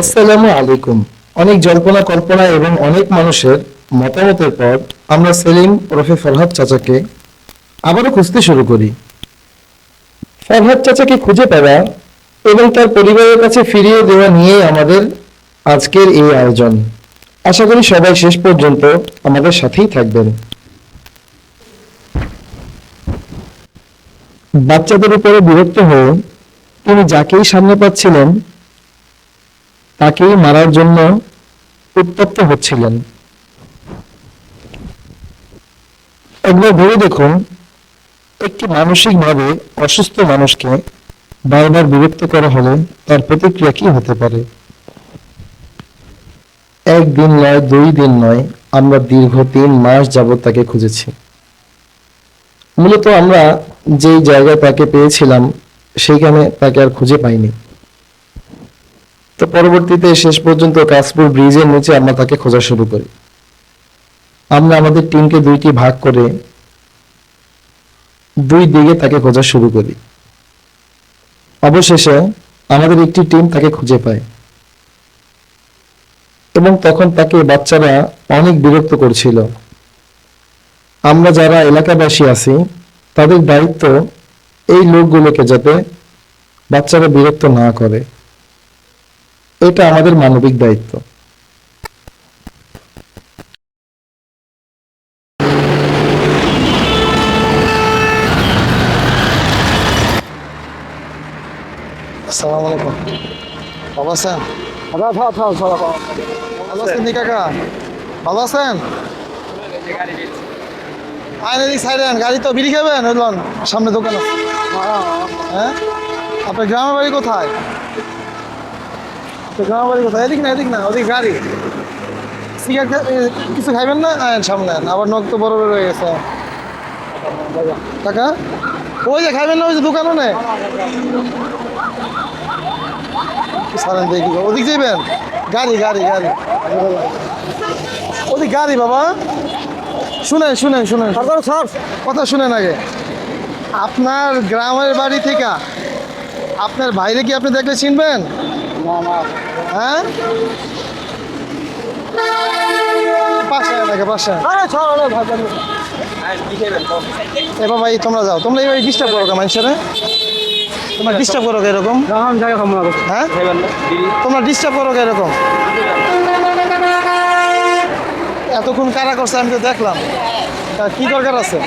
আসসালামু আলাইকুম। অনেক জল্পনা, কল্পনা এবং অনেক মানুষের মতামতের পর আমরা সেলিম ওরফে ফরহাদ চাচাকে আবারও খুঁজতে শুরু করি। ফরহাদ চাচাকে খুঁজে পাওয়া এবং তার পরিবারের কাছে ফিরিয়ে দেওয়া নিয়েই আমাদের আজকের এই আয়োজন। আশা করি সবাই শেষ পর্যন্ত আমাদের সাথেই থাকবেন। বাচ্চাদের উপরে বিরক্ত হয়ে তিনি যাকেই সামনে পাচ্ছিলেন তাকেই মারার জন্য উত্তপ্ত হচ্ছিলেন। একবার ভেবে দেখুন, একটি মানসিকভাবে অসুস্থ মানুষকে বারবার বিরক্ত করা হলে তার প্রতিক্রিয়া কি হতে পারে? একদিন নয়, দুই দিন নয়, আমরা দীর্ঘ তিন মাস যাবৎ তাকে খুঁজেছি। মূলত আমরা যেই জায়গায় তাকে পেয়েছিলাম, সেইখানে তাকে আর খুঁজে পাইনি। তো পরবর্তীতে শেষ পর্যন্ত কাশপুর ব্রিজের নিচে আমরা তাকে খোঁজা শুরু করি। আমরা আমাদের টিমকে দুইটি ভাগ করে দুই দিকে তাকে খোঁজা শুরু করি। অবশেষে আমাদের একটি টিম তাকে খুঁজে পায়। এবং তখন তাকে বাচ্চারা অনেক বিরক্ত করছিল। আমরা যারা এলাকাবাসী আছি, তাদের দায়িত্ব এই লোকগুলোকে যাতে বাচ্চারা বিরক্ত না করে। এটা আমাদের মানবিক দায়িত্ব। আসসালামু আলাইকুম। ভালো আছেন? ভালো আছেন কাকা? ভালো আছেন? আইন এদিক সাইডেন গাড়ি তো বিড়ি খাবেন সামনে দোকান। হ্যাঁ? আপনার গ্রামের বাড়ি কোথায়? তো গ্রামের বাড়ি কোথায় এদিক না এদিক না ওদিক গাড়ি। সিগারেট কিছু খাইবেন না? আয়েন সামনে আবার নখ তো বড় বড় হয়ে গেছে। কাকা? ওই যে খাইবেন না ওই যে দোকানও নেই সারেন দেখি। ওদিক যাইবেন? গাড়ি গাড়ি গাড়ি। ওদিক গাড়ি বাবা। শুনেন শুনেন শুনেন। সর। কথা শুনেন আগে। আপনার গ্রামের বাড়ি থেকে আপনার বাইরে কি আপনি দেখলে চিনবেন? হ্যাঁ? পাশে নাকি পাশে এবার ভাই তোমরা যাও। তোমরা এইভাবে ডিস্টার্ব করো মানুষের? তোমরা ডিস্টার্ব করো এরকম? হ্যাঁ? তোমরা ডিস্টার্ব করো এরকম? এতক্ষণ কারা করছে আমি তো দেখলাম। তা কি দরকার আছে?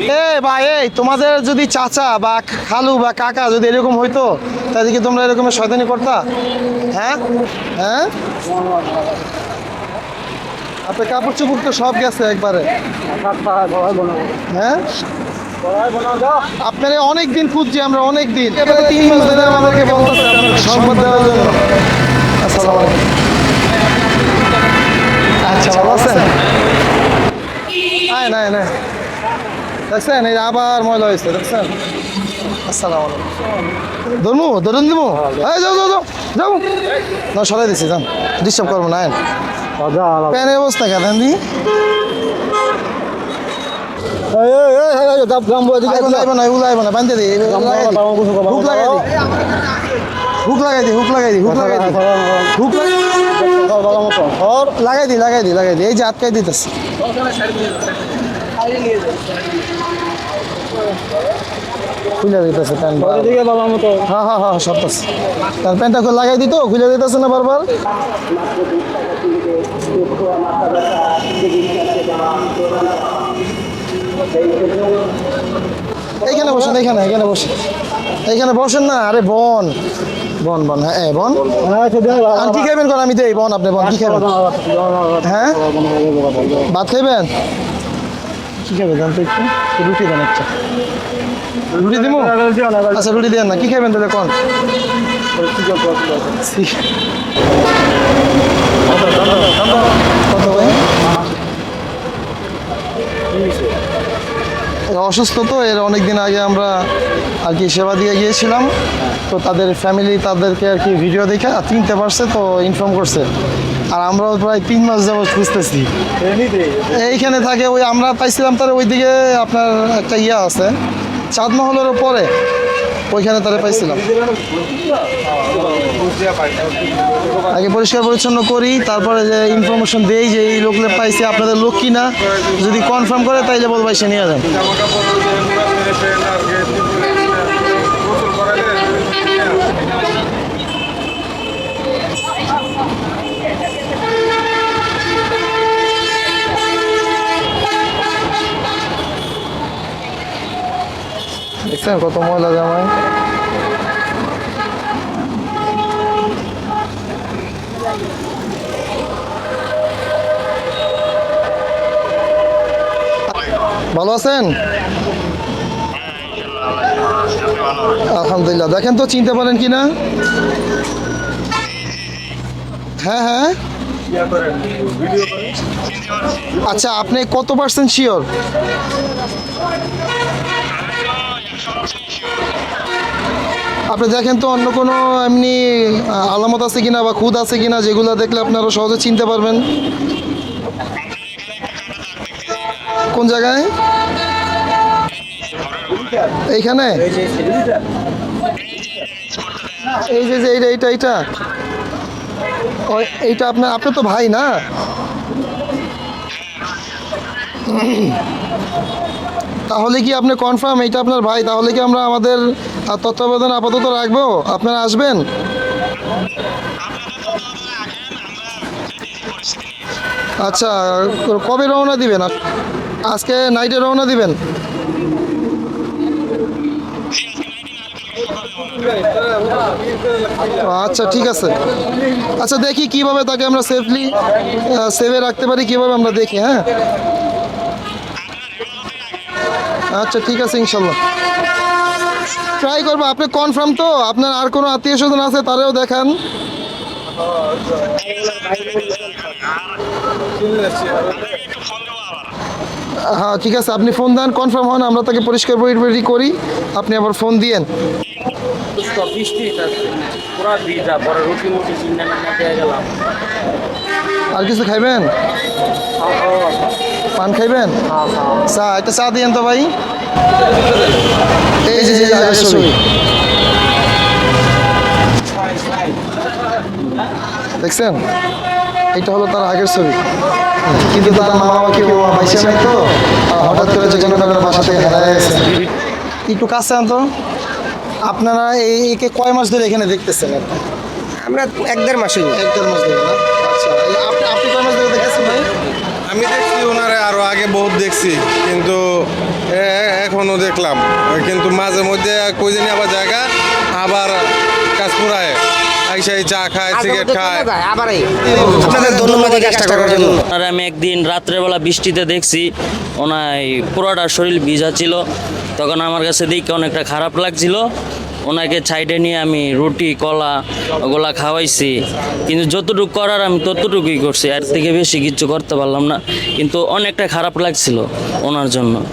এ ভাই, এই, তোমাদের যদি চাচা বা খালু বা কাকা যদি এরকম হইতো, তাহলে কি তোমরা এরকম শয়তানি করতা? হ্যাঁ? হ্যাঁ? আপনার কাপড় চোপড় তো সব গেছে একবারে। হ্যাঁ? আপনারা অনেক দিন খুঁজছি আমরা অনেক দিন তিন আচ্ছা ভালো আছেন? না না দেখছেন এই আবার ময়লা হয়েছে দেখছেন? আসসালামু ধরমু ধরুন দিমু এই যাও যাও যাও যাও। না সরাই দিছি যান। ডিস্টার্ব করব না প্যানের অবস্থা কেন দি? হুক লাগাই দি। হুক লাগাই দি হুক লাগাই দি হুক লাগাই দি। হুক লাগাই দি লাগাই দি লাগাই দি। এই যে আটকাই দিতেছে। খুলে দিতেছে প্যান্ট হ্যাঁ হ্যাঁ হ্যাঁ সব আছে তার প্যান্টটা খুলে লাগাই দিত খুলে দিতেছে না বারবার এইখানে বসেন এইখানে এখানে বসেন এইখানে বসেন না আরে বন বন বন হ্যাঁ বন কি খাইবেন কোন আমি দেই বন আপনি বন কি খাইবেন হ্যাঁ ভাত খাইবেন কি খাইবেন জান তো একটু? রুটি দেন একটা। রুটি দিব আচ্ছা রুটি দেন না। কি খাইবেন তাহলে কোন? অসুস্থ তো, এর অনেক দিন আগে আমরা আর কি সেবা দিয়ে গিয়েছিলাম। তো তাদের ফ্যামিলি তাদেরকে আর কি ভিডিও দেখে চিনতে পারছে তো ইনফর্ম করছে। আর আমরাও প্রায় তিন মাস যাবত খুঁজতেছি। এইখানে থাকে ওই আমরা পাইছিলাম তার ওইদিকে আপনার একটা ইয়া আছে চাঁদমহলের পরে ওইখানে তারা পাইছিলাম। আগে পরিষ্কার পরিচ্ছন্ন করি, তারপরে যে ইনফরমেশন দেই যে এই লোকলে পাইছে আপনাদের লোক কি না যদি কনফার্ম করে তাইলে বলব সে নিয়ে যান। দেখছেন কত ময়লা জামায় ভালো আছেন? আলহামদুলিল্লাহ। দেখেন তো, চিনতে পারেন কি না? হ্যাঁ হ্যাঁ। আচ্ছা আপনি কত পার্সেন্ট শিওর আপনি দেখেন তো অন্য কোনো এমনি আলামত আছে কিনা বা খুদ আছে কিনা যেগুলো দেখলে আপনারা সহজে চিনতে পারবেন? কোন জায়গায়? এইখানে? এই যে এইটা এইটা এইটা। এইটা আপনার আপনি তো ভাই না? তাহলে কি আপনি কনফার্ম এইটা আপনার ভাই? তাহলে কি আমরা আমাদের তত্ত্বাবধান আপাতত রাখব? আপনারা আসবেন? আচ্ছা কবে রওনা দিবেন? আজ- আজকে নাইটে রওনা দিবেন? আচ্ছা ঠিক আছে। আচ্ছা দেখি কীভাবে তাকে আমরা সেফলি সেভে রাখতে পারি, কীভাবে আমরা দেখি হ্যাঁ? আচ্ছা ঠিক আছে, ইনশাল্লাহ। ট্রাই করব, আপনি কনফার্ম তো, আপনার আর কোনো আত্মীয় স্বজন আছে তারেও দেখান। হ্যাঁ ঠিক আছে, আপনি ফোন দেন কনফার্ম হন, আমরা তাকে পরিষ্কার পরিপাটি করি। আপনি আবার ফোন দিয়েন। আর কিছু খাইবেন? পান খাইবেন? চা একটা চা দিয়েন তো ভাই। এই যে দেখছেন? এটা হলো তার আগের ছবি। কিন্তু তার মা বাবা কেউ পাইছে নাই তো। হঠাৎ করে যে কোনো কারণে বাসা থেকে হারায় গেছে। একটু কাছে আনতো। আপনারা এই একে কয় মাস ধরে এখানে দেখতেছেন? আমরা এক দেড় মাসে এক দেড় মাস ধরে না? আচ্ছা আপনি কয় মাস ধরে দেখতেছেন ভাই? আমি দেখছি ওনারে আরও আগে বহুত দেখছি কিন্তু এ- এখনও দেখলাম। কিন্তু মাঝে মধ্যে কই জানি আবার জায়গা আবার কাজপুরায় আইসাই চা খায় সিগারেট খায়। আবার আপনাদের ধন্যবাদ এই কাজটা করার জন্য। আর আমি একদিন রাত্রেবেলা বৃষ্টিতে দেখছি ওনার পুরোটা শরীর ভিজা ছিল। তখন আমার কাছে দেখে অনেকটা খারাপ লাগছিল। ওনাকে ছাইডে নিয়ে আমি রুটি, কলা ওগুলা খাওয়াইছি। কিন্তু যতটুকু করার আমি ততটুকুই করছি। এর থেকে বেশি কিছু করতে পারলাম না। কিন্তু অনেকটা খারাপ লাগছিল ওনার জন্য।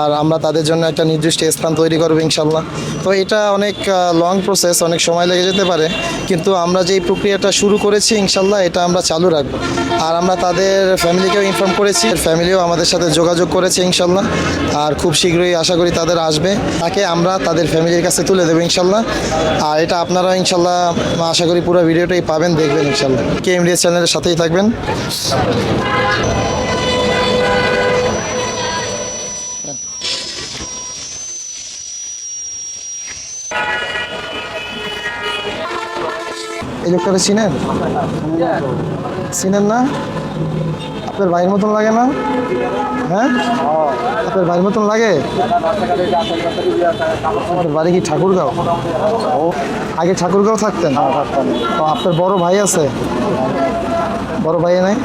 আর আমরা তাদের জন্য একটা নির্দিষ্ট স্থান তৈরি করব ইনশাল্লাহ। তো এটা অনেক লং প্রসেস অনেক সময় লেগে যেতে পারে। কিন্তু আমরা যেই প্রক্রিয়াটা শুরু করেছি ইনশাল্লাহ, এটা আমরা চালু রাখব। আর আমরা তাদের ফ্যামিলিকেও ইনফর্ম করেছি ফ্যামিলিও আমাদের সাথে যোগাযোগ করেছে ইনশাল্লাহ। আর খুব শীঘ্রই আশা করি তাদের আসবে। তাকে আমরা তাদের ফ্যামিলির কাছে তুলে দেবো ইনশাল্লাহ। আর এটা আপনারা ইনশাল্লাহ, আশা করি পুরো ভিডিওটাই পাবেন, দেখবেন ইনশাল্লাহ। কে এমডিএস চ্যানেলের সাথেই থাকবেন। এই লোকটাকে চিনেন চিনেন না? আপনার ভাইয়ের মতন লাগে না? হ্যাঁ? আপনার ভাইয়ের মতন লাগে? আমার বাড়ি কি ঠাকুরগাঁও? ও আগে ঠাকুরগাঁও থাকতেন? ও আপনার বড় ভাই আছে? বড় ভাই নাই?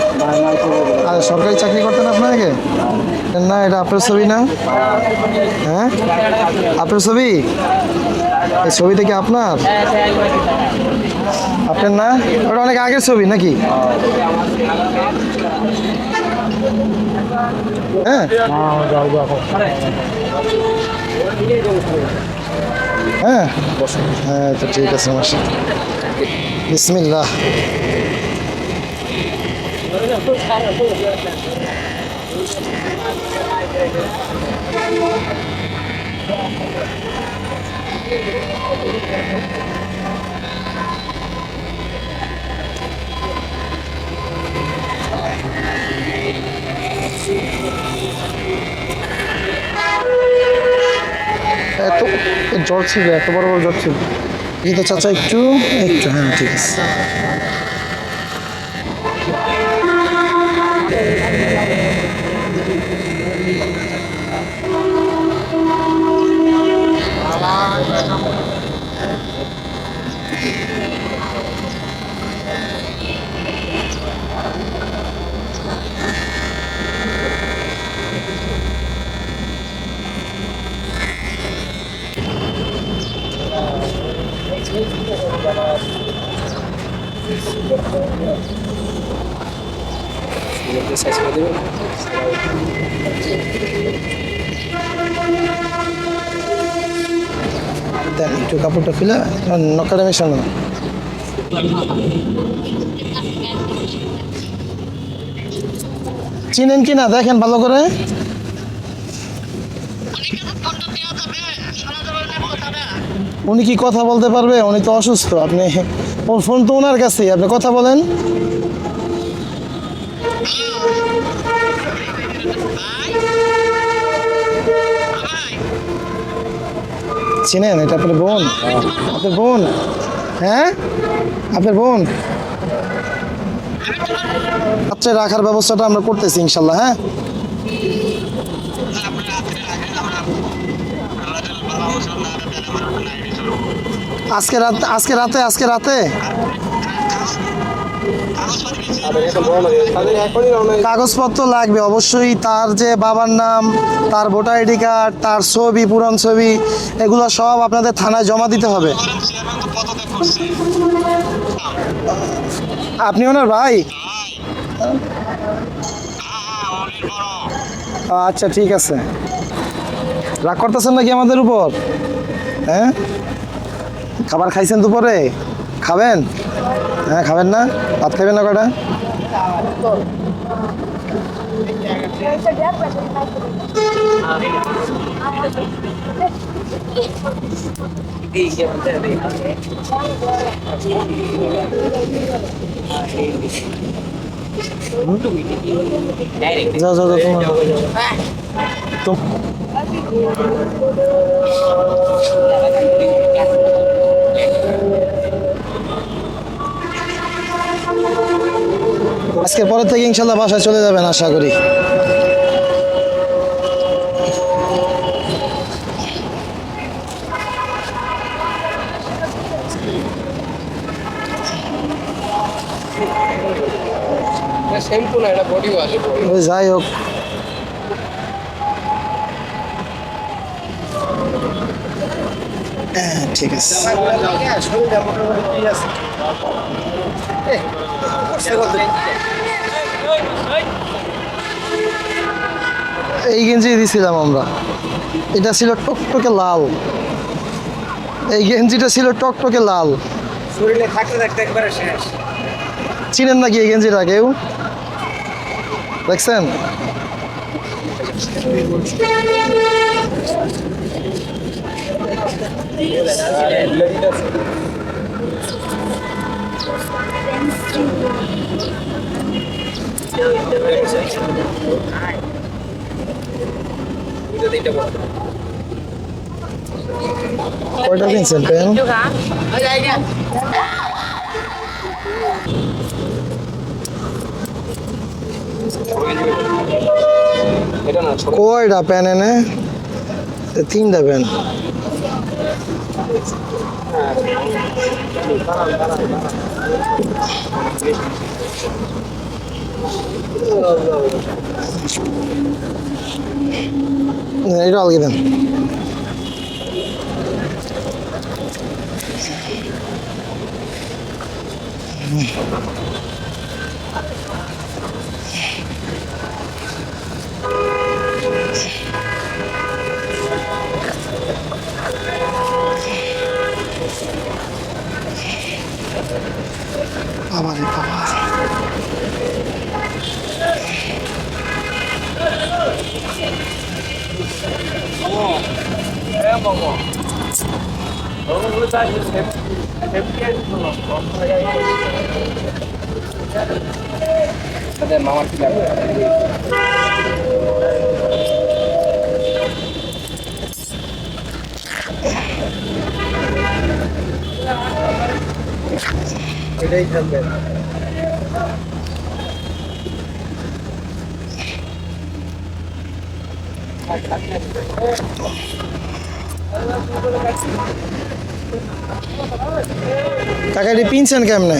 আর সরকারি চাকরি করতেন আপনাকে? না এটা আপনার ছবি না? হ্যাঁ? আপনার ছবি? এই ছবিটা কি আপনার? আপনার না? ওটা অনেক আগের ছবি নাকি? হ্যাঁ? হ্যাঁ? হ্যাঁ তো ঠিক আছে মাসা বিসমিল্লাহ। এত জ্বর ছিল, এত বড় বড় জ্বর ছিল। কিন্তু চাচা, একটু একটু হ্যাঁ ঠিক আছে। দেন একটু কাপড়টা খুলে নকারে মেশানো চিনেন কি না? দেখেন ভালো করে। উনি কি কথা বলতে পারবে? উনি তো অসুস্থ, আপনি ফোন তো ওনার কাছেই, আপনি কথা বলেন। চিনেন, এটা আপনার বোন। আপনার বোন। হ্যাঁ? আপনার বোন। আচ্ছা রাখার ব্যবস্থাটা আমরা করতেছি, ইনশাল্লাহ হ্যাঁ? আজকে রাত আজকে রাতে আজকে রাতে? কাগজপত্র লাগবে, অবশ্যই তার যে বাবার নাম, তার ভোটার আইডি কার্ড, তার ছবি, পুরান ছবি, এগুলো সব আপনাদের থানায় জমা দিতে হবে। আপনি ওনার ভাই? আচ্ছা ঠিক আছে। রাগ করতেছেন নাকি আমাদের উপর? হ্যাঁ? খাবার খাইছেন দুপুরে? খাবেন? হ্যাঁ খাবেন না? ভাত খাবেন না কটা যাও যাও যাও তোমার তো- আজকের পরের থেকে ইনশাল্লাহ বাসায় চলে যাবেন আশা করি। যাই হোক। ঠিক আছে। এই গেঞ্জি দিছিলাম আমরা। এটা ছিল টকটকে লাল। এই গেঞ্জিটা ছিল টকটকে লাল। শরীরে থাকতে থাকতে একবারে শেষ। চিনেন নাকি এই গেঞ্জিটা কেউ? দেখছেন? কয়টা কিনছেন পেন কয়টা পেন এনে? তিনটা পেন এটা আলগে দেন বাবা মামার কি এটাই থাকবে। কাকা পিনছেন কেমনে?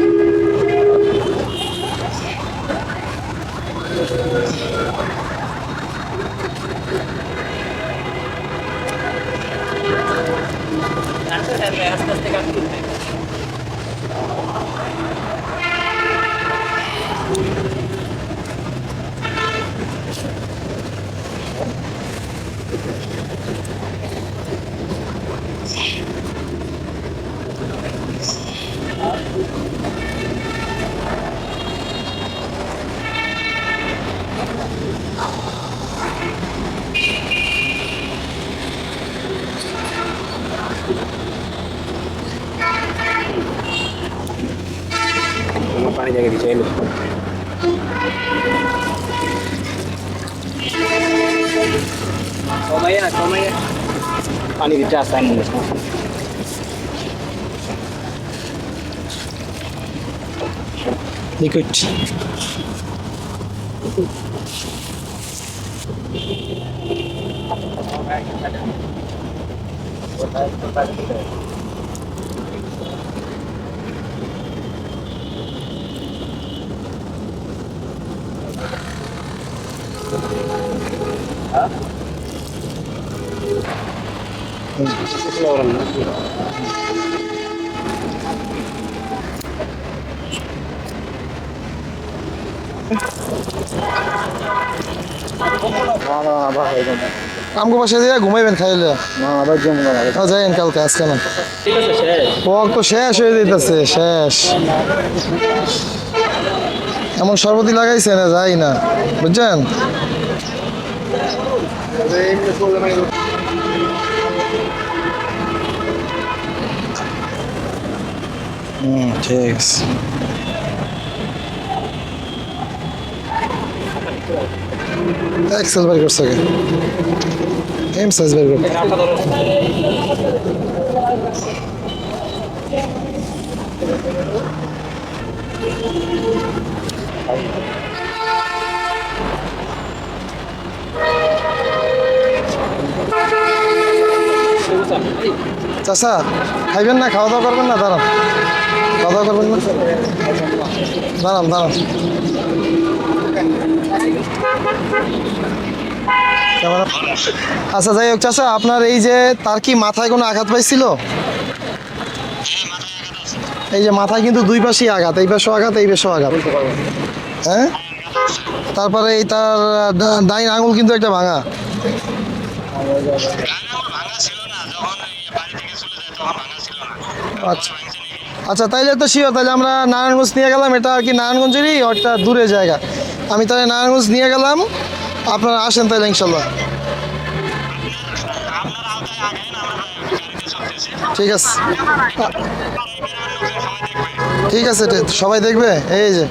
পানি জায়গা দিচ্ছে এলো কমাইয়া কমাইয়া পানি দিচ্ছে আসতে আমি মনে হচ্ছে লিকুইড আমগো পাশে দিয়ে ঘুমাইবেন খাইলে। আবার জমা ও যাইন কালকে, আজকে না। তো শেষ হয়ে যেতেছে শেষ। এমন সর্বতি লাগাইছে না, যাই না। বুঝছেন? হুম ঠিক আছে এক্সেল বের করছে এম সাইজ বের করতে চাষা খাইবেন না, খাওয়া দাওয়া করবেন না? দাঁড়ান। খাওয়া দাওয়া করবেন না? দাঁড়ান দাঁড়ান। আচ্ছা যাই হোক চাষা আপনার এই যে, তার কি মাথায় কোনো আঘাত পাইছিল? এই যে, মাথায় কিন্তু দুই পাশেই আঘাত, এই পাশেও আঘাত, এই পাশেও আঘাত। হ্যাঁ? তারপরে এই তার ডাইন আঙুল কিন্তু একটা ভাঙা। আচ্ছা। আচ্ছা তাইলে তো শিওর তাহলে আমরা নারায়ণগঞ্জ নিয়ে গেলাম। এটা আর কি নারায়ণগঞ্জেরই একটা দূরের জায়গা। আমি তাহলে নারায়ণগঞ্জ নিয়ে গেলাম। আপনারা আসেন তাহলে, ইনশাল্লাহ। ঠিক আছে ঠিক আছে। সবাই দেখবে? এই যে।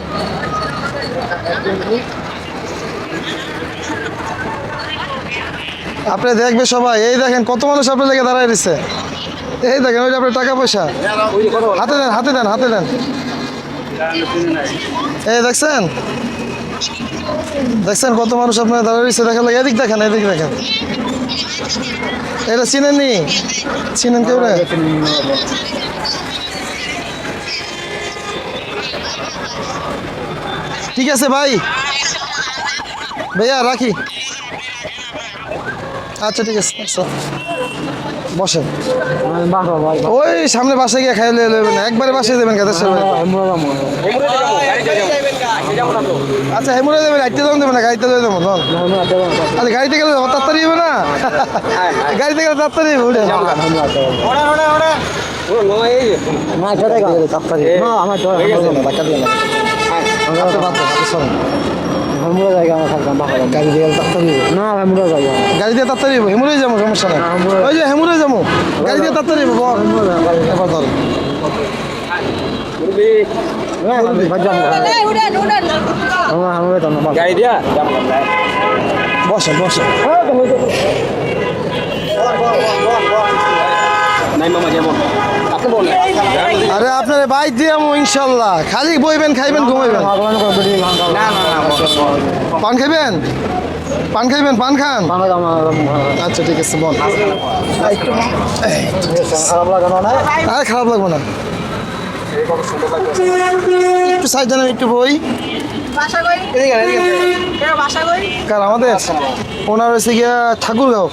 আপনি দেখবে সবাই। এই দেখেন কত মানুষ আপনার লেগে দাঁড়ায় দিচ্ছে এই দেখেন, ওই আপনার টাকা পয়সা। হাতে দেন হাতে দেন হাতে দেন। এই দেখছেন? দেখছেন কত মানুষ আপনার দাঁড়ায় রয়েছে? দেখা এদিক দেখেন এদিক দেখেন। এটা চিনেন নি চিনেন কেউ ঠিক আছে, ভাই। ভাইয়া, রাখি। আচ্ছা ঠিক আছে আচ্ছা বসেন। ওই সামনে বাসে গিয়ে খাইলে লইবেন না একবারে বাসে দেবেন কাদের সাথে আচ্ছা হেমুরে দেবেন গাড়িতে দেবেন দেবেন না গাড়িতে দেবেন দেবেন ধর। আরে গাড়িতে গেলে তাড়াতাড়ি হবে না। গাড়িতে গেলে তাড়াতাড়ি হবে উঠে ছেড়ে গা। তাড়াতাড়ি। আমার সরান। আমরা জায়গা আমার থাকতাম বাসা গাড়ি দিয়ে তাড়াতাড়ি। না আমরা জায়গা গাড়ি দিয়ে তাড়াতাড়ি হেমুরে যাব সমস্যা নাই। ওই যে হেমুরে যাব। গাড়ি দিয়ে তাড়াতাড়ি বল। এবার ধর। আমরা। তো না গাড়ি দিয়া? বসে বসে নাই মামা যেমন আপনি বলেন আরে আপনার বাইক দিয়ে ইনশাল্লাহ। খালি বইবেন খাইবেন ঘুমাইবেন। পান খাইবেন? পান খাইবেন পান খান? আচ্ছা ঠিক আছে বল লাগানো না আরে খারাপ লাগবে না। একটু সাইড একটু বই। কার আমাদের? ওনার হয়েছে গিয়া ঠাকুরগাঁও।